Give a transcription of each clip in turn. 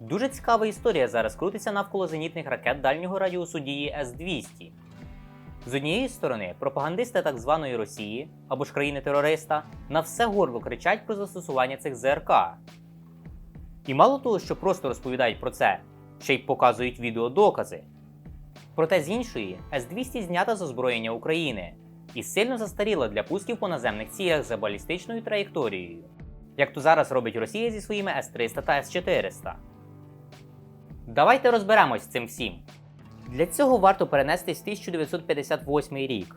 Дуже цікава історія зараз крутиться навколо зенітних ракет дальнього радіусу дії С-200. З однієї сторони, пропагандисти так званої Росії або ж країни-терориста на все горло кричать про застосування цих ЗРК. І мало того, що просто розповідають про це, ще й показують відеодокази. Проте з іншої, С-200 знята з озброєння України і сильно застаріла для пусків по наземних цілях за балістичною траєкторією, як то зараз робить Росія зі своїми С-300 та С-400. Давайте розберемось з цим всім. Для цього варто перенестись в 1958 рік.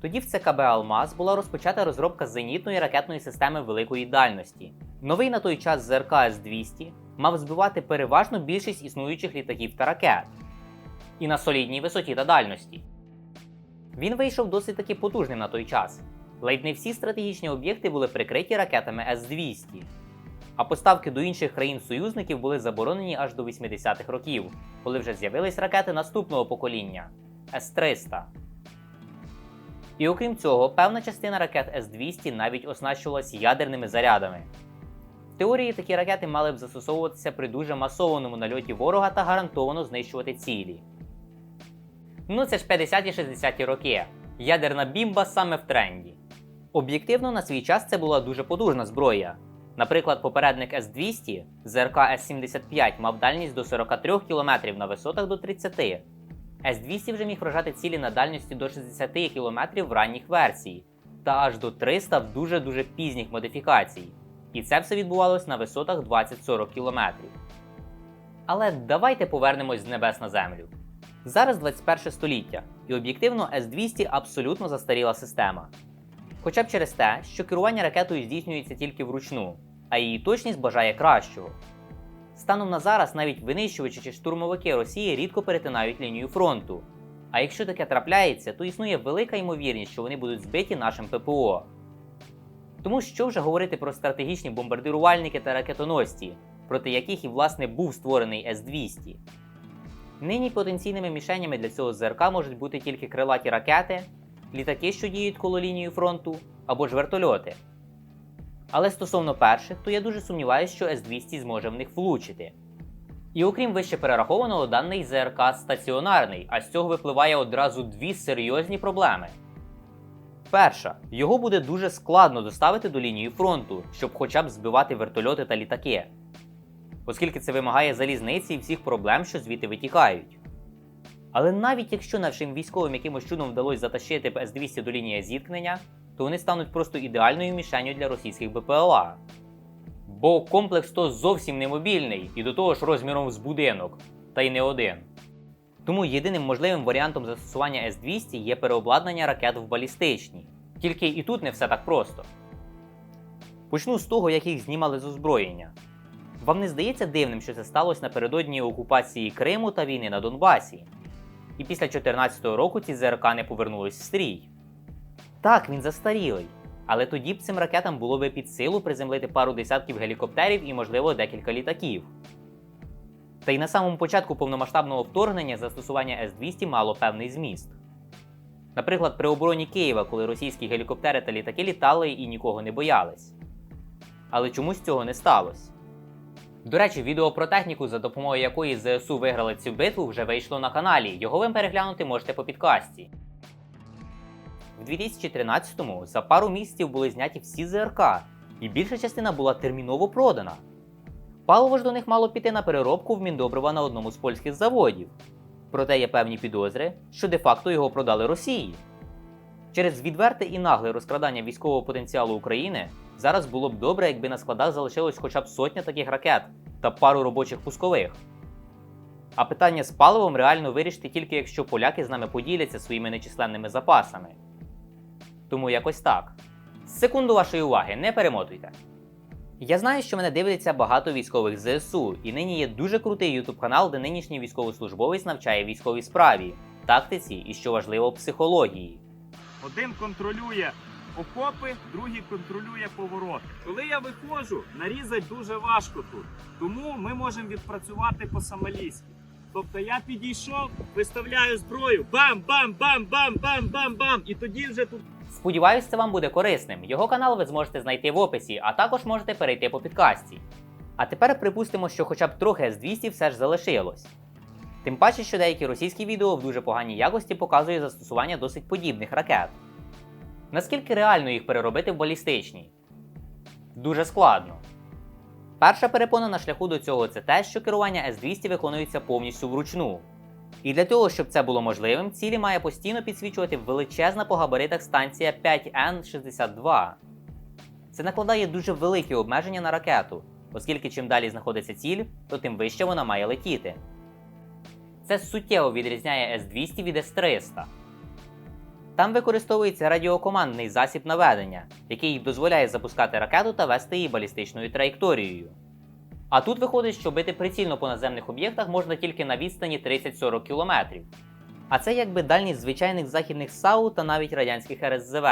Тоді в ЦКБ Алмаз була розпочата розробка зенітної ракетної системи великої дальності. Новий на той час ЗРК С-200 мав збивати переважно більшість існуючих літаків та ракет і на солідній висоті та дальності. Він вийшов досить таки потужним на той час. Ледь не всі стратегічні об'єкти були прикриті ракетами С-200, а поставки до інших країн-союзників були заборонені аж до 80-х років, коли вже з'явились ракети наступного покоління С-300. І окрім цього, певна частина ракет С-200 навіть оснащувалась ядерними зарядами. В теорії такі ракети мали б застосовуватися при дуже масованому нальоті ворога та гарантовано знищувати цілі. Ну це ж 50-60-ті роки. Ядерна бімба саме в тренді. Об'єктивно, на свій час це була дуже потужна зброя. Наприклад, попередник С-200 ЗРК С-75 мав дальність до 43 км на висотах до 30 С-200 вже міг вражати цілі на дальності до 60 км в ранніх версій, та аж до 300 в дуже-дуже пізніх модифікацій. І це все відбувалось на висотах 20-40 км. Але давайте повернемось з небес на землю. Зараз 21 століття, і об'єктивно С-200 абсолютно застаріла система. Хоча б через те, що керування ракетою здійснюється тільки вручну, а її точність бажає кращого. Станом на зараз навіть винищувачі чи штурмовики Росії рідко перетинають лінію фронту. А якщо таке трапляється, то існує велика ймовірність, що вони будуть збиті нашим ППО. Тому що вже говорити про стратегічні бомбардирувальники та ракетоносці, проти яких і власне був створений С-200. Нині потенційними мішенями для цього ЗРК можуть бути тільки крилаті ракети, літаки, що діють коло лінії фронту, або ж вертольоти. Але стосовно перших, то я дуже сумніваюся, що С-200 зможе в них влучити. І окрім вище перерахованого, даний ЗРК стаціонарний, а з цього випливає одразу дві серйозні проблеми. Перша, його буде дуже складно доставити до лінії фронту, щоб хоча б збивати вертольоти та літаки, оскільки це вимагає залізниці і всіх проблем, що звідти витікають. Але навіть якщо нашим військовим якимось чудом вдалося затащити С-200 до лінії зіткнення, то вони стануть просто ідеальною мішенью для російських БПЛА. Бо комплекс то зовсім не мобільний і до того ж розміром з будинок, та й не один. Тому єдиним можливим варіантом застосування С-200 є переобладнання ракет в балістичні. Тільки і тут не все так просто. Почну з того, як їх знімали з озброєння. Вам не здається дивним, що це сталося напередодні окупації Криму та війни на Донбасі? І після 2014 року ці ЗРК не повернулись в стрій. Так, він застарілий. Але тоді б цим ракетам було би під силу приземлити пару десятків гелікоптерів і, можливо, декілька літаків. Та й на самому початку повномасштабного вторгнення застосування С-200 мало певний зміст. Наприклад, при обороні Києва, коли російські гелікоптери та літаки літали і нікого не боялись. Але чомусь цього не сталося. До речі, відео про техніку, за допомогою якої ЗСУ виграли цю битву, вже вийшло на каналі. Його ви переглянути можете по підкасті. В 2013-му за пару місяців були зняті всі ЗРК, і більша частина була терміново продана. Паливо ж до них мало піти на переробку в міндобрива на одному з польських заводів. Проте є певні підозри, що де-факто його продали Росії. Через відверте і нагле розкрадання військового потенціалу України зараз було б добре, якби на складах залишилось хоча б сотня таких ракет та пару робочих пускових. А питання з паливом реально вирішити тільки якщо поляки з нами поділяться своїми нечисленними запасами. Тому якось так. Секунду вашої уваги, не перемотуйте. Я знаю, що мене дивиться багато військових ЗСУ, і нині є дуже крутий YouTube канал, де нинішній військовослужбовець навчає військовій справі, тактиці і, що важливо, психології. Один контролює окопи, другий контролює поворот. Коли я виходжу, нарізати дуже важко тут. Тому ми можемо відпрацювати по самоліськи. Тобто я підійшов, виставляю зброю, бам-бам-бам-бам-бам-бам-бам. І тоді вже тут Сподіваюсь, це вам буде корисним. Його канал ви зможете знайти в описі, а також можете перейти по підкасті. А тепер припустимо, що хоча б трохи С-200 все ж залишилось. Тим паче, що деякі російські відео в дуже поганій якості показують застосування досить подібних ракет. Наскільки реально їх переробити в балістичні? Дуже складно. Перша перепона на шляху до цього це те, що керування С-200 виконується повністю вручну. І для того, щоб це було можливим, цілі має постійно підсвічувати величезна по габаритах станція 5Н62. Це накладає дуже великі обмеження на ракету, оскільки чим далі знаходиться ціль, то тим вище вона має летіти. Це суттєво відрізняє С-200 від С-300. Там використовується радіокомандний засіб наведення, який дозволяє запускати ракету та вести її балістичною траєкторією. А тут виходить, що бити прицільно по наземних об'єктах можна тільки на відстані 30-40 км. А це якби дальність звичайних західних САУ та навіть радянських РСЗВ,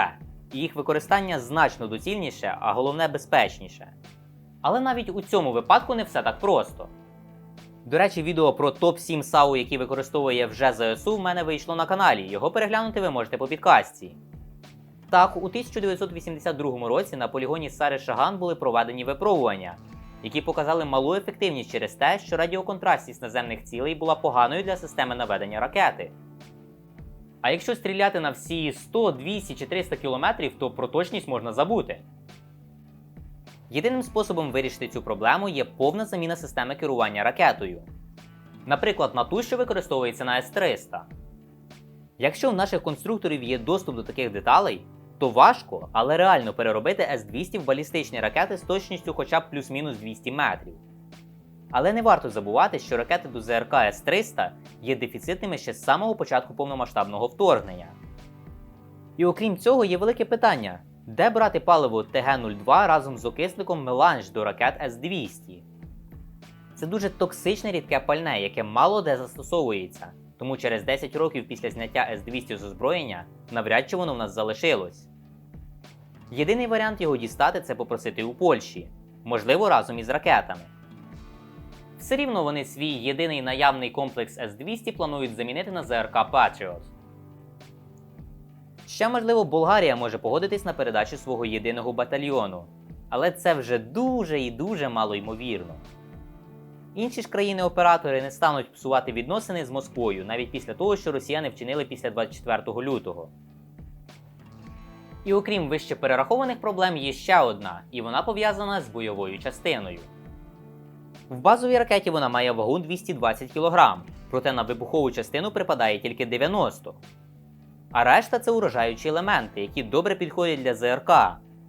і їх використання значно доцільніше, а головне безпечніше. Але навіть у цьому випадку не все так просто. До речі, відео про топ-7 САУ, які використовує вже ЗСУ, в мене вийшло на каналі. Його переглянути ви можете по підкастці. Так, у 1982 році на полігоні Сари Шаган були проведені випробування, які показали малу ефективність через те, що радіоконтрастність наземних цілей була поганою для системи наведення ракети. А якщо стріляти на всі 100, 200 чи 300 км, то про точність можна забути. Єдиним способом вирішити цю проблему є повна заміна системи керування ракетою. Наприклад, на ту, що використовується на С-300. Якщо в наших конструкторів є доступ до таких деталей, то важко, але реально переробити С-200 в балістичні ракети з точністю хоча б плюс-мінус 200 метрів. Але не варто забувати, що ракети до ЗРК С-300 є дефіцитними ще з самого початку повномасштабного вторгнення. І окрім цього, є велике питання: де брати паливо ТГ-02 разом з окисником меланж до ракет С-200? Це дуже токсичне рідке пальне, яке мало де застосовується, тому через 10 років після зняття С-200 з озброєння навряд чи воно в нас залишилось. Єдиний варіант його дістати це попросити у Польщі, можливо, разом із ракетами. Все рівно вони свій єдиний наявний комплекс С-200 планують замінити на ЗРК Patriot. Ще, можливо, Болгарія може погодитись на передачу свого єдиного батальйону, але це вже дуже і дуже мало ймовірно. Інші ж країни-оператори не стануть псувати відносини з Москвою навіть після того, що росіяни вчинили після 24 лютого. І окрім вище перерахованих проблем, є ще одна, і вона пов'язана з бойовою частиною. В базовій ракеті вона має вагу 220 кг, проте на вибухову частину припадає тільки 90 А решта це уражаючі елементи, які добре підходять для ЗРК,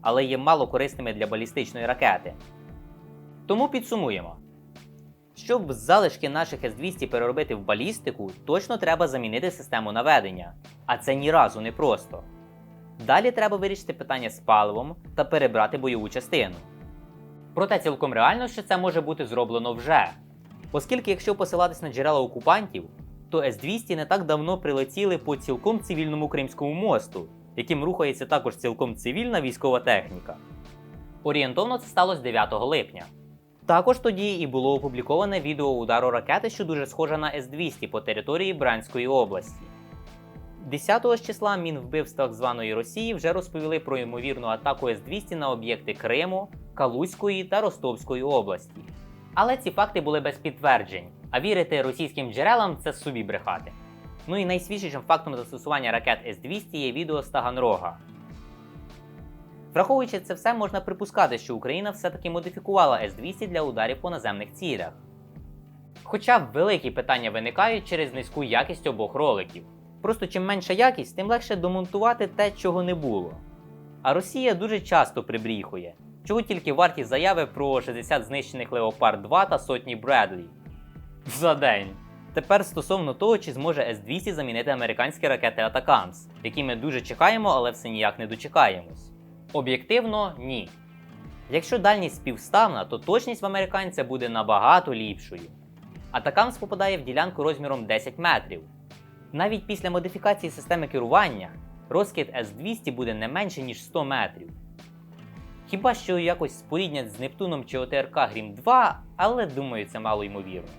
але є мало корисними для балістичної ракети. Тому підсумуємо. Щоб залишки наших С-200 переробити в балістику, точно треба замінити систему наведення, а це ні разу не просто. Далі треба вирішити питання з паливом та перебрати бойову частину. Проте цілком реально, що це може бути зроблено вже. Оскільки, якщо посилатись на джерела окупантів, то С-200 не так давно прилетіли по цілком цивільному Кримському мосту, яким рухається також цілком цивільна військова техніка. Орієнтовно це сталося 9 липня. Також тоді і було опубліковане відео удару ракети, що дуже схоже на С-200 по території Бранської області. 10 ж числа Мінвбивств так званої Росії вже розповіли про ймовірну атаку С-200 на об'єкти Криму, Калузької та Ростовської області. Але ці факти були без підтверджень, а вірити російським джерелам це собі брехати. Ну і найсвіжішим фактом застосування ракет С-200 є відео з Таганрога. Враховуючи це все, можна припускати, що Україна все-таки модифікувала С-200 для ударів по наземних цілях. Хоча великі питання виникають через низьку якість обох роликів. Просто чим менша якість, тим легше домонтувати те, чого не було. А Росія дуже часто прибріхує, чого тільки варті заяви про 60 знищених Леопард 2 та сотні Бредлі. За день. Тепер стосовно того, чи зможе С-200 замінити американські ракети Атакамс, які ми дуже чекаємо, але все ніяк не дочекаємось. Об'єктивно, ні. Якщо дальність співставна, то точність в американця буде набагато ліпшою. Атакамс попадає в ділянку розміром 10 метрів. Навіть після модифікації системи керування розкид С-200 буде не менше, ніж 100 метрів. Хіба що якось споріднять з Нептуном чи ОТРК Грім 2, але думаю, це мало ймовірно.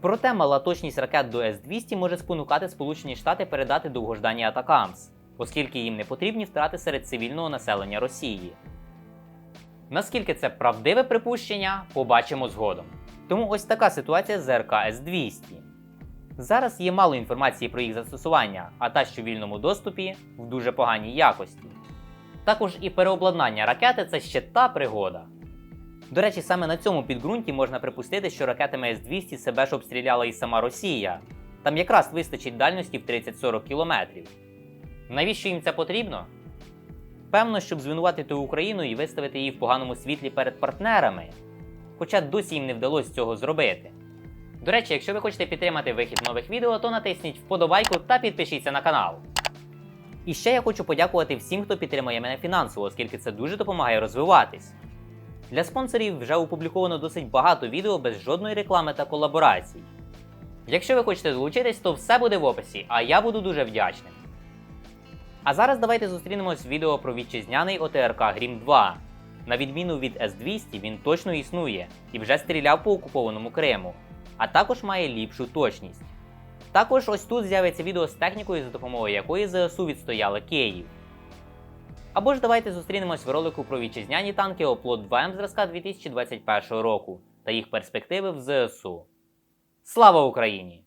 Проте мала точність ракет до С-200 може спонукати Сполучені Штати передати довгождані Атакамс, оскільки їм не потрібні втрати серед цивільного населення Росії. Наскільки це правдиве припущення, побачимо згодом. Тому ось така ситуація з РК С-200. Зараз є мало інформації про їх застосування, а та, що в вільному доступі, в дуже поганій якості. Також і переобладнання ракети це ще та пригода. До речі, саме на цьому підґрунті можна припустити, що ракетами С-200 себе ж обстріляла і сама Росія. Там якраз вистачить дальності в 30-40 кілометрів. Навіщо їм це потрібно? Певно, щоб звинуватити Україну і виставити її в поганому світлі перед партнерами. Хоча досі їм не вдалося цього зробити. До речі, якщо ви хочете підтримати вихід нових відео, то натисніть вподобайку та підпишіться на канал. І ще я хочу подякувати всім, хто підтримує мене фінансово, оскільки це дуже допомагає розвиватись. Для спонсорів вже опубліковано досить багато відео без жодної реклами та колаборацій. Якщо ви хочете долучитись, то все буде в описі, а я буду дуже вдячним. А зараз давайте зустрінемось в відео про вітчизняний ОТРК Грім 2. На відміну від С-200, він точно існує і вже стріляв по окупованому Криму, а також має ліпшу точність. Також ось тут з'явиться відео з технікою, за допомогою якої ЗСУ відстояли Київ. Або ж давайте зустрінемось в ролику про вітчизняні танки Оплот 2М зразка 2021 року та їх перспективи в ЗСУ. Слава Україні!